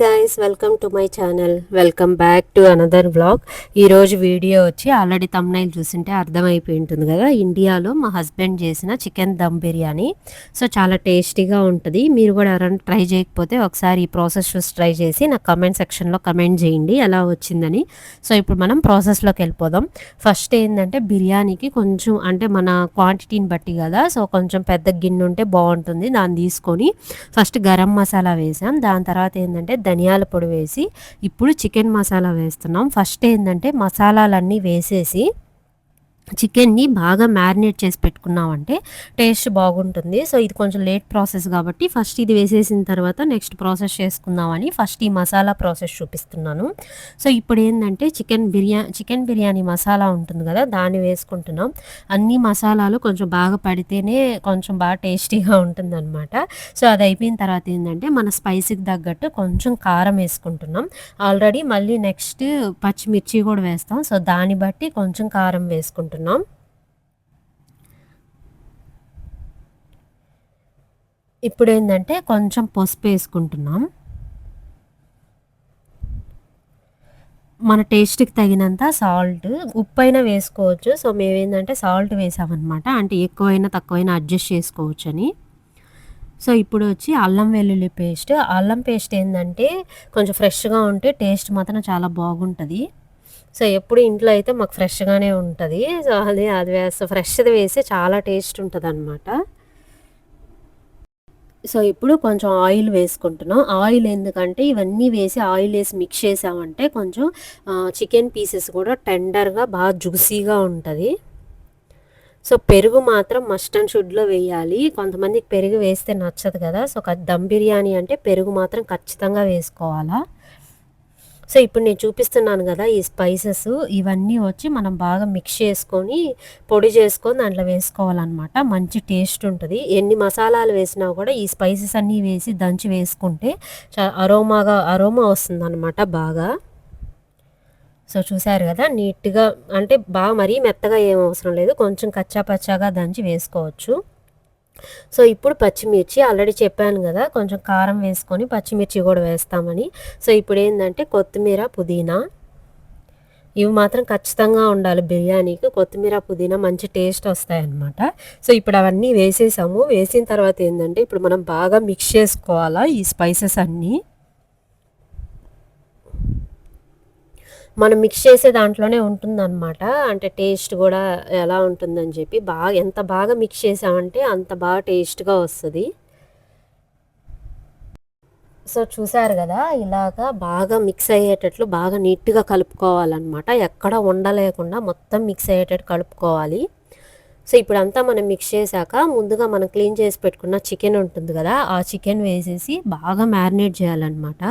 Guys welcome to my channel welcome back to another vlog ఈరోజు video వచ్చి already thumbnail చూసింటే అర్థమైపోయి ఉంటుంది కదా. ఇండియాలో మా హస్బెండ్ చేసిన చికెన్ దమ్ బిర్యానీ. సో చాలా టేస్టీగా ఉంటుంది. మీరు కూడా ఎవరైనా ట్రై చేయకపోతే ఒకసారి ఈ ప్రాసెస్ చూసి ట్రై చేసి నాకు కమెంట్ సెక్షన్లో కమెంట్ చేయండి ఎలా వచ్చిందని. సో ఇప్పుడు మనం ప్రాసెస్లోకి వెళ్ళిపోదాం. ఫస్ట్ ఏంటంటే బిర్యానీకి కొంచెం అంటే మన క్వాంటిటీని బట్టి కదా. సో కొంచెం పెద్ద గిన్నె ఉంటే బాగుంటుంది. దాన్ని తీసుకొని ఫస్ట్ గరం మసాలా వేసాం. దాని తర్వాత ఏంటంటే ధనియాల పొడి వేసి ఇప్పుడు చికెన్ మసాలా వేస్తున్నాం. ఫస్ట్ ఏంటంటే మసాలాలన్నీ వేసేసి చికెన్ని బాగా మ్యారినేట్ చేసి పెట్టుకున్నామంటే టేస్ట్ బాగుంటుంది. సో ఇది కొంచెం లేట్ ప్రాసెస్ కాబట్టి ఫస్ట్ ఇది వేసేసిన తర్వాత నెక్స్ట్ ప్రాసెస్ చేసుకుందామని ఫస్ట్ ఈ మసాలా ప్రాసెస్ చూపిస్తున్నాను. సో ఇప్పుడు ఏంటంటే చికెన్ బిర్యానీ చికెన్ బిర్యానీ మసాలా ఉంటుంది కదా దాన్ని వేసుకుంటున్నాం. అన్ని మసాలాలు కొంచెం బాగా పడితేనే కొంచెం బాగా టేస్టీగా ఉంటుందన్నమాట. సో అది అయిపోయిన తర్వాత ఏంటంటే మన స్పైసీకి తగ్గట్టు కొంచెం కారం వేసుకుంటున్నాం. ఆల్రెడీ మళ్ళీ నెక్స్ట్ పచ్చిమిర్చి కూడా వేస్తాం. సో దాన్ని బట్టి కొంచెం కారం వేసుకుంటున్నాం. ఇప్పుడు ఏంటంటే కొంచెం పసుపు వేసుకుంటున్నాం. మన టేస్ట్కి తగినంత సాల్ట్ ఉప్పు అయినా వేసుకోవచ్చు. సో మేము ఏంటంటే సాల్ట్ వేసామన్నమాట. అంటే ఎక్కువైనా తక్కువైనా అడ్జస్ట్ చేసుకోవచ్చు అని సో ఇప్పుడు వచ్చి అల్లం వెల్లుల్లి పేస్ట్. అల్లం పేస్ట్ ఏంటంటే కొంచెం ఫ్రెష్గా ఉంటే టేస్ట్ మాత్రం చాలా బాగుంటుంది. సో ఎప్పుడు ఇంట్లో అయితే మాకు ఫ్రెష్గానే ఉంటుంది. సో అది అది వేస్తే ఫ్రెష్ది వేసి చాలా టేస్ట్ ఉంటుంది అనమాట సో ఇప్పుడు కొంచెం ఆయిల్ వేసుకుంటున్నాం. ఆయిల్ ఎందుకంటే ఇవన్నీ వేసి ఆయిల్ వేసి మిక్స్ చేసామంటే కొంచెం చికెన్ పీసెస్ కూడా టెండర్గా బాగా జ్యూసీగా ఉంటుంది. సో పెరుగు మాత్రం మస్ట్ అండ్ షుడ్లో వేయాలి. కొంతమందికి పెరుగు వేస్తే నచ్చదు కదా. సో దమ్ బిర్యానీ అంటే పెరుగు మాత్రం ఖచ్చితంగా వేసుకోవాలా. సో ఇప్పుడు నేను చూపిస్తున్నాను కదా ఈ స్పైసెస్ ఇవన్నీ వచ్చి మనం బాగా మిక్స్ చేసుకొని పొడి చేసుకొని దాంట్లో వేసుకోవాలన్నమాట. మంచి టేస్ట్ ఉంటుంది. ఎన్ని మసాలాలు వేసినా కూడా ఈ స్పైసెస్ అన్నీ వేసి దంచి వేసుకుంటే అరోమాగా అరోమా వస్తుందన్నమాట బాగా. సో చూసారు కదా నీట్గా అంటే బాగా మరీ మెత్తగా ఏం అవసరం లేదు. కొంచెం కచ్చా పచ్చాగా దంచి వేసుకోవచ్చు. సో ఇప్పుడు పచ్చిమిర్చి ఆల్రెడీ చెప్పాను కదా కొంచెం కారం వేసుకొని పచ్చిమిర్చి కూడా వేస్తామని. సో ఇప్పుడు ఏంటంటే కొత్తిమీర పుదీనా. ఇవి మాత్రం ఖచ్చితంగా ఉండాలి బిర్యానీకి. కొత్తిమీర పుదీనా మంచి టేస్ట్ వస్తాయన్నమాట. సో ఇప్పుడు అవన్నీ వేసేసాము. వేసిన తర్వాత ఏంటంటే ఇప్పుడు మనం బాగా మిక్స్ చేసుకోవాలా ఈ స్పైసెస్ అన్నీ? మనం మిక్స్ చేసే దాంట్లోనే ఉంటుందన్నమాట. అంటే టేస్ట్ కూడా ఎలా ఉంటుందని చెప్పి బాగా ఎంత బాగా మిక్స్ చేసామంటే అంత బాగా టేస్ట్గా వస్తుంది. సో చూసారు కదా ఇలాగా బాగా మిక్స్ అయ్యేటట్లు బాగా నీట్గా కలుపుకోవాలన్నమాట. ఎక్కడ ఉండలేకుండా మొత్తం మిక్స్ అయ్యేటట్టు కలుపుకోవాలి. సో ఇప్పుడంతా మనం మిక్స్ చేశాక ముందుగా మనం క్లీన్ చేసి పెట్టుకున్న చికెన్ ఉంటుంది కదా ఆ చికెన్ వేసేసి బాగా మ్యారినేట్ చేయాలన్నమాట.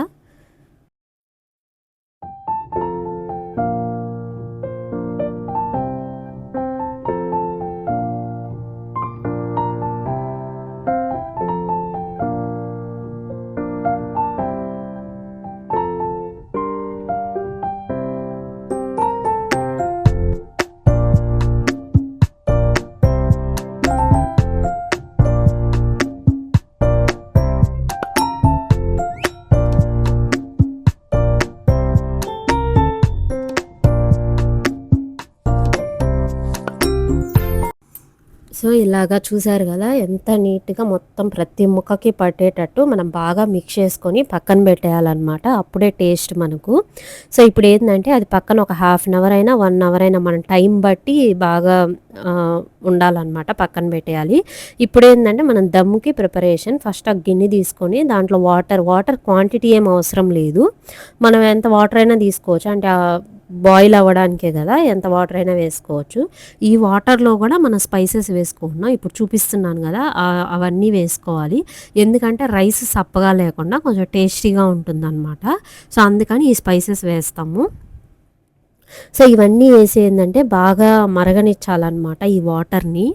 సో ఇలాగా చూసారు కదా ఎంత నీట్గా మొత్తం ప్రతి ముక్కకి పట్టేటట్టు మనం బాగా మిక్స్ చేసుకొని పక్కన పెట్టేయాలన్నమాట. అప్పుడే టేస్ట్ మనకు. సో ఇప్పుడు ఏంటంటే అది పక్కన ఒక హాఫ్ అన్ అవర్ అయినా వన్ అవర్ అయినా మనం టైం బట్టి బాగా ఉండాలన్నమాట పక్కన పెట్టేయాలి. ఇప్పుడు ఏంటంటే మనం దమ్ముకి ప్రిపరేషన్ ఫస్ట్ ఆ గిన్నె తీసుకొని దాంట్లో వాటర్ వాటర్ క్వాంటిటీ ఏం అవసరం లేదు. మనం ఎంత వాటర్ అయినా తీసుకోవచ్చు. అంటే బాయిల్ అవ్వడానికే కదా ఎంత వాటర్ అయినా వేసుకోవచ్చు. ఈ వాటర్లో కూడా మనం స్పైసెస్ వేసుకుంటున్నాం. ఇప్పుడు చూపిస్తున్నాను కదా అవన్నీ వేసుకోవాలి. ఎందుకంటే రైస్ సప్పగా లేకుండా కొంచెం టేస్టీగా ఉంటుందన్నమాట. సో అందుకని ఈ స్పైసెస్ వేస్తాము. సో ఇవన్నీ వేసి ఏంటంటే బాగా మరగనిచ్చాలన్నమాట ఈ వాటర్ని.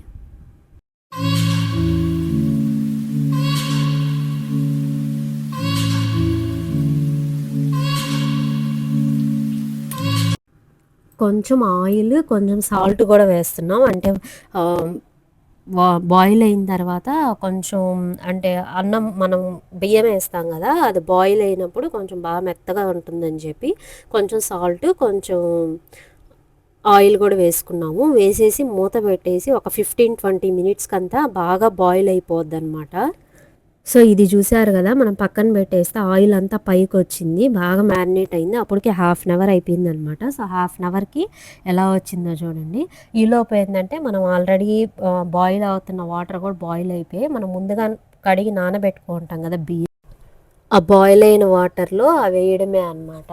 కొంచెం ఆయిల్ కొంచెం సాల్ట్ కూడా వేస్తున్నాం. అంటే బాయిల్ అయిన తర్వాత కొంచెం అంటే అన్నం మనం బియ్యం వేస్తాం కదా అది బాయిల్ అయినప్పుడు కొంచెం బాగా మెత్తగా ఉంటుందని చెప్పి కొంచెం సాల్ట్ కొంచెం ఆయిల్ కూడా వేసుకున్నాము. వేసేసి మూత పెట్టేసి ఒక ఫిఫ్టీన్ ట్వంటీ మినిట్స్కి అంతా బాగా బాయిల్ అయిపోద్ది అనమాట సో ఇది చూసారు కదా మనం పక్కన పెట్టేస్తే ఆయిల్ అంతా పైకి వచ్చింది బాగా మ్యారినేట్ అయింది. అప్పటికి హాఫ్ అన్ అవర్ అయిపోయింది అనమాట సో హాఫ్ అన్ అవర్కి ఎలా వచ్చిందో చూడండి. ఈలోపు ఏంటంటే మనం ఆల్రెడీ బాయిల్ అవుతున్న వాటర్ కూడా బాయిల్ అయిపోయి మనం ముందుగా కడిగి నానబెట్టుకుంటాం కదా బియ్యం. ఆ బాయిల్ అయిన వాటర్లో అవి వేయడమే అనమాట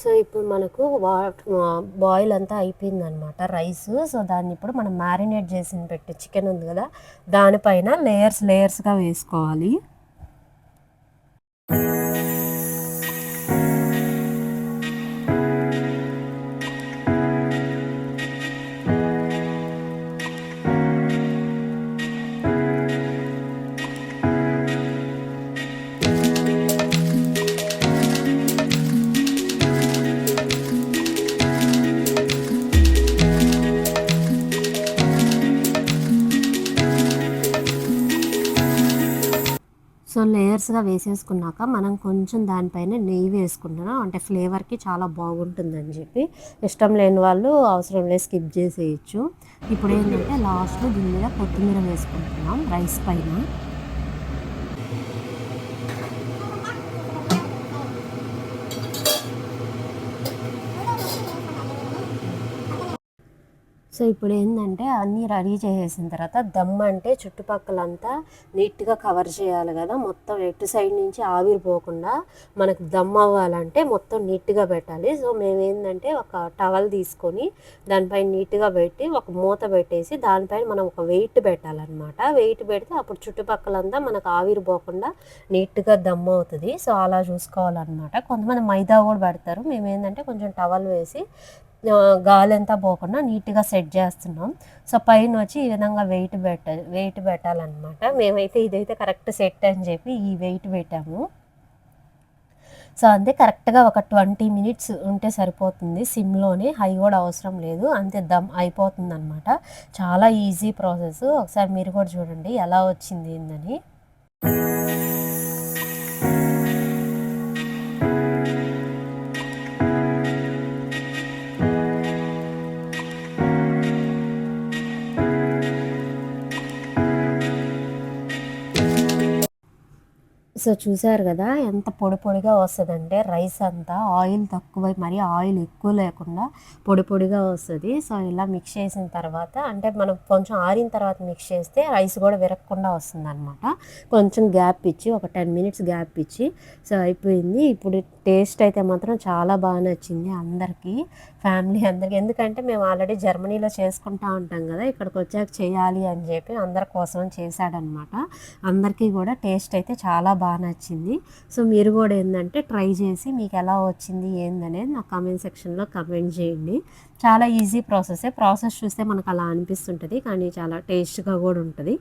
So ఇప్పుడు మనకు బాయిల్ అంతా అయిపోయిందనమాట రైస్. సో దాన్ని ఇప్పుడు మనం మ్యారినేట్ చేసి పెట్టి చికెన్ ఉంది కదా దానిపైన లేయర్స్ లేయర్స్గా వేసుకోవాలి. లేయర్స్గా వేసేసుకున్నాక మనం కొంచెం దానిపైన నెయ్యి వేసుకుంటున్నాం. అంటే ఫ్లేవర్కి చాలా బాగుంటుందని చెప్పి. ఇష్టం లేని వాళ్ళు అవసరం లేదు స్కిప్ చేసేయచ్చు. ఇప్పుడు ఏంటంటే లాస్ట్లో దీని మీద కొత్తిమీర వేసుకుంటున్నాం రైస్ పైన. సో ఇప్పుడు ఏంటంటే అన్నీ రెడీ చేసేసిన తర్వాత దమ్ అంటే చుట్టుపక్కలంతా నీట్గా కవర్ చేయాలి కదా. మొత్తం ఎటు సైడ్ నుంచి ఆవిరిపోకుండా మనకు దమ్ అవ్వాలంటే మొత్తం నీట్గా పెట్టాలి. సో మేము ఏంటంటే ఒక టవల్ తీసుకొని దానిపైన నీట్గా పెట్టి ఒక మూత పెట్టేసి దానిపైన మనం ఒక వెయిట్ పెట్టాలన్నమాట. వెయిట్ పెడితే అప్పుడు చుట్టుపక్కలంతా మనకు ఆవిరి పోకుండా నీట్గా దమ్ అవుతుంది. సో అలా చూసుకోవాలన్నమాట. కొంతమంది మైదా కూడా పెడతారు. మేము ఏంటంటే కొంచెం టవల్ వేసి గాలి అంతా పోకుండా నీట్గా సెట్ చేస్తున్నాం. సో పైన వచ్చి ఈ విధంగా వెయిట్ పెట్ట వెయిట్ పెట్టాలన్నమాట మేమైతే ఇదైతే కరెక్ట్ సెట్ అని చెప్పి ఈ వెయిట్ పెట్టాము సో అంతే కరెక్ట్గా ఒక ట్వంటీ మినిట్స్ ఉంటే సరిపోతుంది. సిమ్లోనే హై కూడా అవసరం లేదు. అంతే దమ్ అయిపోతుంది అనమాట చాలా ఈజీ ప్రాసెస్. ఒకసారి మీరు కూడా చూడండి ఎలా వచ్చింది ఏందని. సో చూసారు కదా ఎంత పొడి పొడిగా వస్తుందంటే రైస్ అంతా ఆయిల్ తక్కువ మరీ ఆయిల్ ఎక్కువ లేకుండా పొడి పొడిగా వస్తుంది. సో ఇలా మిక్స్ చేసిన తర్వాత అంటే మనం కొంచెం ఆరిన తర్వాత మిక్స్ చేస్తే రైస్ కూడా విరగకుండా వస్తుంది అనమాట కొంచెం గ్యాప్ ఇచ్చి ఒక టెన్ మినిట్స్ గ్యాప్ ఇచ్చి సో అయిపోయింది. ఇప్పుడు టేస్ట్ అయితే మాత్రం చాలా బాగా నచ్చింది అందరికీ ఫ్యామిలీ అందరికీ. ఎందుకంటే మేము ఆల్రెడీ జర్మనీలో చేసుకుంటా ఉంటాం కదా ఇక్కడికి వచ్చాక చేయాలి అని చెప్పి అందరి కోసం చేశాడనమాట అందరికీ కూడా టేస్ట్ అయితే చాలా బాగా బాగా నచ్చింది. సో మీరు కూడా ఏంటంటే ట్రై చేసి మీకు ఎలా వచ్చింది ఏందనేది నా కామెంట్ సెక్షన్లో కమెంట్ చేయండి. చాలా ఈజీ ప్రాసెసే. ప్రాసెస్ చూస్తే మనకు అలా అనిపిస్తుంటుంది కానీ చాలా టేస్ట్గా కూడా ఉంటుంది.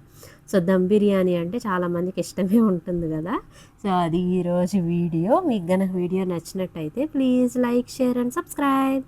సో దమ్ బిర్యానీ అంటే చాలామందికి ఇష్టమే ఉంటుంది కదా. సో అది ఈరోజు వీడియో. మీకు గనక వీడియో నచ్చినట్టయితే please like share and subscribe.